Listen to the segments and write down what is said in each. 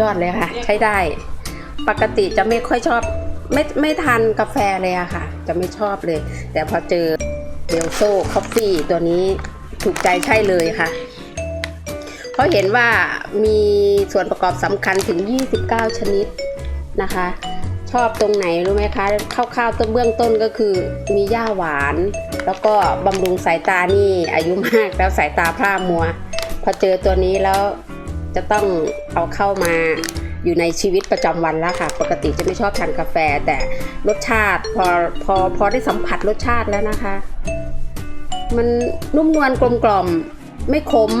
ยอดเลยค่ะ ใช้ได้ ปกติจะไม่ค่อยชอบไม่ไม่ทานกาแฟเลยอะค่ะ จะไม่ชอบเลย แต่พอเจอเดลโซ่คอฟฟี่ตัวนี้ถูกใจใช่เลยค่ะ เพราะเห็นว่ามีส่วนประกอบสำคัญถึง 29 ชนิดนะคะ ชอบตรงไหนรู้ไหมคะคร่าวๆต้นเบื้องต้นก็คือมีหญ้าหวาน แล้วก็บำรุงสายตานี่อายุมากแล้วสายตาพร่ามัว พอเจอตัวนี้แล้ว จะต้องเอาเข้ามาอยู่ในชีวิตประจำวันแล้วค่ะ ปกติจะไม่ชอบทานกาแฟแต่รสชาติพอพอพอได้สัมผัสรสชาติแล้วนะคะ มันนุ่มนวลกลมกล่อมไม่ขม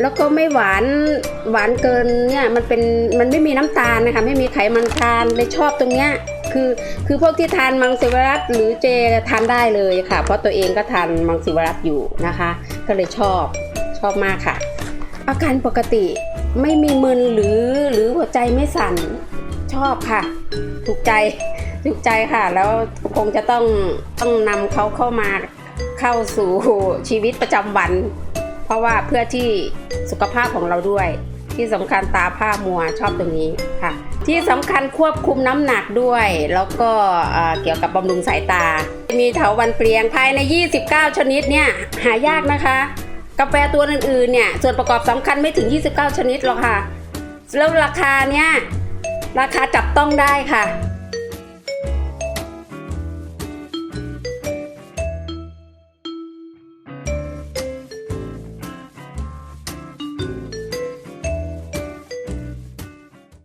แล้วก็ไม่หวานหวานเกินเนี่ยมันเป็นมันไม่มีน้ำตาลนะคะไม่มีไขมันทานเลยชอบตรงเนี้ยคือคือพวกที่ทานมังสวิรัตหรือเจทานได้เลยค่ะ เพราะตัวเองก็ทานมังสวิรัตอยู่นะคะ ก็เลยชอบชอบมากค่ะ อาการปกติไม่มีมึนหรือหรือหัวใจไม่สั่นชอบค่ะ ถูกใจถูกใจค่ะ แล้วคงจะต้องต้องนำเขาเข้ามาเข้าสู่ชีวิตประจำวัน เพราะว่าเพื่อที่สุขภาพของเราด้วย ที่สำคัญตาผ้ามัวชอบตรงนี้ค่ะ ที่สำคัญควบคุมน้ำหนักด้วย แล้วก็เเกี่ยวกับบำรุงสายตา มีเถาวันเปลียงภายใน 29 ชนิดเนี่ยหายากนะคะ กาแฟตัวอื่นๆเนี่ยส่วนประกอบสำคัญไม่ถึง 29 ชนิดหรอกค่ะ แล้วราคาเนี่ยราคาจับต้องได้ค่ะ